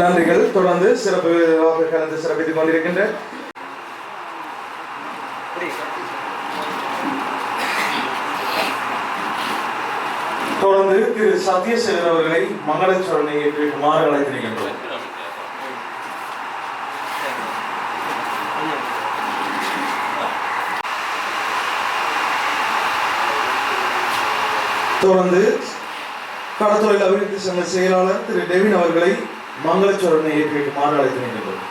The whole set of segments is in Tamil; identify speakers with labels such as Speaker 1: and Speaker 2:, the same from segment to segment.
Speaker 1: நன்றிகள். தொடர்ந்து சிறப்பு கலந்து சிறப்பித்துக் கொண்டிருக்கின்ற தொடர்ந்து திரு சத்யசேகர் அவர்களை மங்களச்சரணை ஏற்றுமாறு அழைத்திருக்கின்றோம் தொடர்ந்து கடத்தொழில் அபிவிருத்தி சங்க செயலாளர் திரு டெவின் அவர்களை மங்களச்சோழனை ஏற்றி வைக்குமாறு அழைத்திருக்கின்றோம்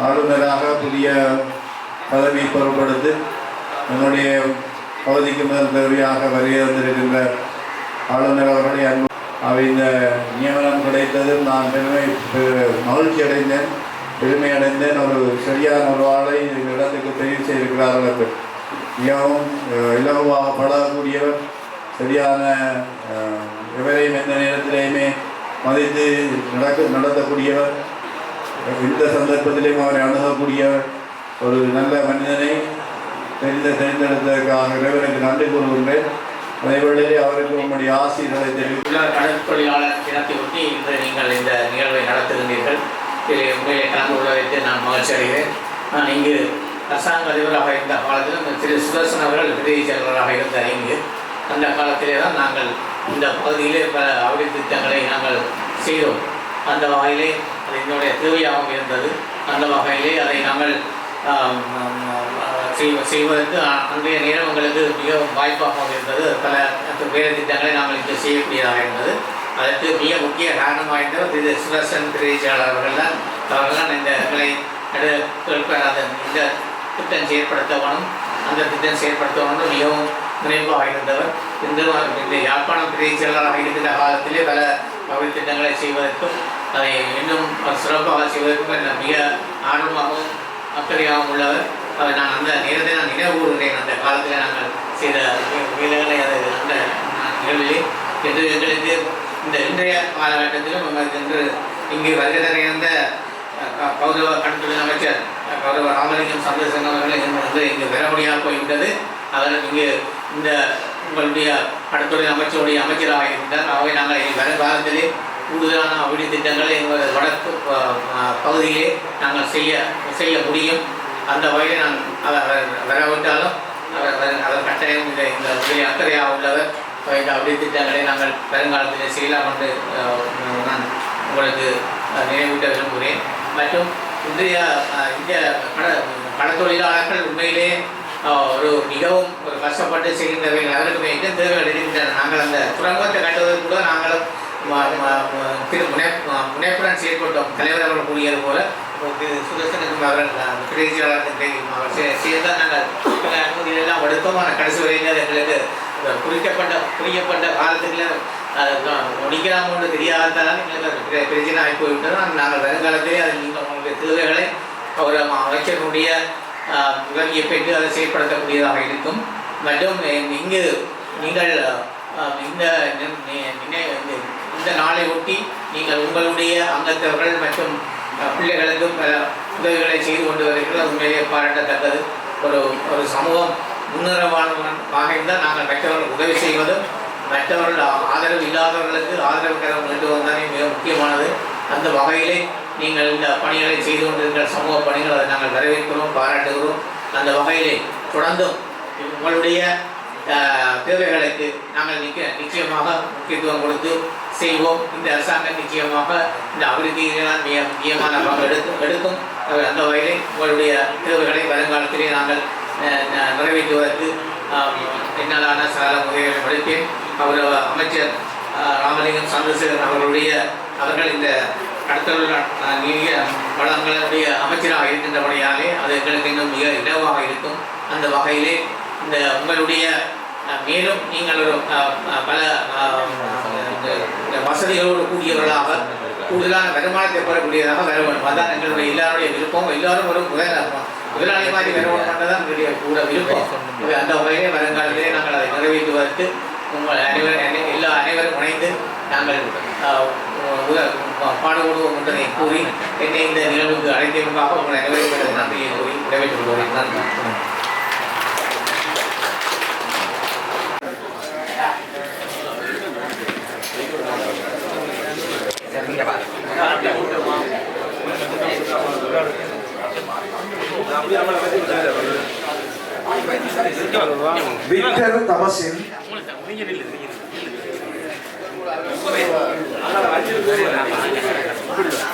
Speaker 2: ஆளுநராக புதிய பதவி பொறுப்படுத்தி என்னுடைய பகுதிக்கு முதல் பிறவியாக வருகை வந்திருக்கின்ற ஆளுநர் அவர்களை அன்பு. அவை இந்த நியமனம் கிடைத்ததில் நான் பெருமை மகிழ்ச்சி அடைந்தேன் பெருமை அடைந்தேன். ஒரு சரியான ஒரு ஆளை இந்த இடத்துக்கு தெரிவு செய்திருக்கிறார்கள் மிகவும் இலகுவாக பழகக்கூடியவர். சரியான எவரையும் எந்த நேரத்திலேயுமே மதித்து நடக்க நடத்தக்கூடியவர். எந்த சந்தர்ப்பத்திலையும் அவரை அணுகக்கூடிய ஒரு நல்ல மனிதனை தெரிந்த தெரிந்தெடுத்ததற்காக இறைவனுக்கு நன்றி கூறுகின்றேன். அதேவேளையிலே அவருக்கு உங்களுடைய ஆசீர்களை
Speaker 3: தெரிவித்துள்ள தொழிலாளர் தினத்தை ஒட்டி இன்று நீங்கள் இந்த நிகழ்வை நடத்துகின்றீர்கள். இதில் உண்மையிலே கலந்து கொள்ளவைத்து நான் மகிழ்ச்சி அடைகிறேன். நான் இங்கு அரசாங்க அதிபராக இருந்த காலத்திலும் திரு சுதர்சன் அவர்கள் விடுதி செயலராக இருந்த இங்கு. அந்த காலத்திலே தான் நாங்கள் இந்த பகுதியிலே பல அபிவிருத்தி திட்டங்களை நாங்கள் செய்தோம். அந்த வகையிலே அது என்னுடைய தேவையாகவும் இருந்தது. அந்த வகையிலே அதை நாங்கள் செய்வதற்கு அன்றைய நேரம் எங்களுக்கு மிகவும் வாய்ப்பாக இருந்தது. பல வேலை திட்டங்களை நாங்கள் இங்கே செய்யக்கூடியதாக இருந்தது. அதற்கு மிக முக்கிய காரணம் இருந்தவர் திரு சுதர்சன் திரைச்சாளர் அவர்கள் தான் அவர்கள் இந்த எங்களை அந்த இந்த திட்டம் செயற்படுத்தவனும் அந்த திட்டம் செயற்படுத்தவனும் மிகவும் நினைவாக இருந்தவர். இந்த இந்த யாழ்ப்பாணம் திரைச்செயலாளராக இருக்கின்ற காலத்திலே பல பகுதி திட்டங்களை செய்வதற்கும் அதை இன்னும் சிறப்பாக செய்வதற்கும் மிக ஆர்வமாகவும் அக்கறையாகவும் உள்ளவர். நான் அந்த நேரத்தை நான் நினைவுகூறுகிறேன் அந்த காலத்தில் நாங்கள் செய்த வேலைகளை அது அந்த நிகழ்விலே என்று எங்களுக்கு இந்த இன்றைய காலகட்டத்திலும் எங்களுக்கு இன்று இங்கு வருகை தர கௌரவ கணக்கு அமைச்சர் கௌரவ ராமலிங்கம் சந்திரசேகரன் அவர்கள் இன்று வந்து இங்கு பெற முடியாமல் போய்விட்டது. அவர் இங்கு இந்த உங்களுடைய கடற்துறை அமைச்சருடைய அமைச்சராக இருந்தார். அவை நாங்கள் இனி வரும் காலத்திலே கூடுதலான அபிவிருத்தி திட்டங்களை எங்கள் வடக்கு பகுதியிலே நாங்கள் செய்ய செய்ய முடியும். அந்த வகையில் நான் அவர் அவர் வரவிட்டாலும் அவர் அவர் கட்டாயம் இந்த இந்த உடைய அக்கறையாக உள்ளவர் இந்த அப்படி திட்டங்களை நாங்கள் பெருங்காலத்தில் செய்யலாம் கொண்டு நான் உங்களுக்கு நினைவூட்ட விரும்புகிறேன். மற்றும் இந்திய இந்திய இந்த கட கடத்தொழிலாளர்கள் உண்மையிலே ஒரு மிகவும் ஒரு கஷ்டப்பட்டு செய்கின்றவர்கள் அவருக்குமே என்ன தேவைகள் இருக்கின்றன நாங்கள் அந்த துறைமுகத்தை கட்டுவதற்கு கூட முனைப்புடன் செயல்பட்டோம் தலைவர் அவர்கள் கூறியது போல திரு சுதர்சனுக்கும் அவர்கள் பிரதேசியாளர்களுக்கும் அவர் சேர்ந்தால் நாங்கள் பல அனுமதிகளெல்லாம் கடைசி வரையினர் எங்களுக்கு குறிக்கப்பட்ட குறிக்கப்பட்ட காலத்துக்குள்ள அது முடிக்கலாமோன்னு தெரியாததால் எங்களுக்கு பிரச்சனை ஆகி போய்விட்டோம் நாங்கள் வருங்காலத்திலே அதில் நீங்கள் உங்களுடைய தேவைகளை அவர் அமைச்சர்களுடைய உதவியை பெற்று அதை செயல்படுத்தக்கூடியதாக இருக்கும். மற்றும் இங்கு நீங்கள் இந்த நினை- இந்த- நாளை ஒட்டி நீங்கள் உங்களுடைய அங்கத்தவர்கள் மற்றும் பிள்ளைகளுக்கு பல உதவிகளை செய்து கொண்டு வருகிறது உண்மையிலே பாராட்டத்தக்கது. ஒரு ஒரு சமூகம் முன்னுறவானமாக இருந்தால் நாங்கள் மற்றவர்களுக்கு உதவி செய்வதும் மற்றவர்கள் ஆதரவு இல்லாதவர்களுக்கு ஆதரவு கரம் கொண்டு தானே மிக முக்கியமானது. அந்த வகையிலே நீங்கள் இந்த பணிகளை செய்து கொண்டிருக்கிற சமூக பணிகள் அதை நாங்கள் வரவேற்கிறோம் பாராட்டுகிறோம். அந்த வகையிலே தொடர்ந்தும் உங்களுடைய தேவைகளுக்கு நாங்கள் நிச்சயமாக முக்கியத்துவம் கொடுத்து செய்வோம். இந்த அரசாங்கம் நிச்சயமாக இந்த அபிவிருத்தியினால் மிக முக்கியமான பங்கு எடுக்கும். எடுக்கும் அந்த வகையிலே உங்களுடைய தேவைகளை வருங்காலத்திலே நாங்கள் நிறைவேற்றுவதற்கு என்னாலான சகல உதவிகளை அளிப்பேன் அவர் அமைச்சர் ராமலிங்கம் சந்திரசேகரன் அவர்களுடைய அவர்கள் இந்த கடத்தல் நீங்க வளங்களுடைய அமைச்சராக இருக்கின்றபடியாலே அது எங்களுக்கு இன்னும் மிக இலவாக இருக்கும். அந்த வகையிலே இந்த உங்களுடைய மேலும் நீங்கள் ஒரு பல இந்த வசதிகளோடு கூடியவர்களாக கூடுதலான வருமானத்தை பெறக்கூடியதாக வர வேண்டும். அதுதான் எங்களுடைய எல்லாருடைய விருப்பம். எல்லாரும் ஒரு முதல் முதலாளி மாதிரி வர வேண்டும் தான் எங்களுடைய கூட விருப்பம். அந்த வகையிலே வருங்காலத்திலே நாங்கள் அதை நிறைவேற்றுவதற்கு உங்கள் அனைவரும் அனை- எல்லா அனைவரும் இணைந்து நாங்கள் பாடுபடுவோம் என்பதை கூறி என்னை இந்த நிகழ்வுக்கு அழைத்ததற்காக உங்கள் அனைவரும் நன்றியை கூறி நிறைவேற்றிக் கொள்வோம் நன்றி.
Speaker 1: விக்டர் தமசின்
Speaker 4: திரும்பி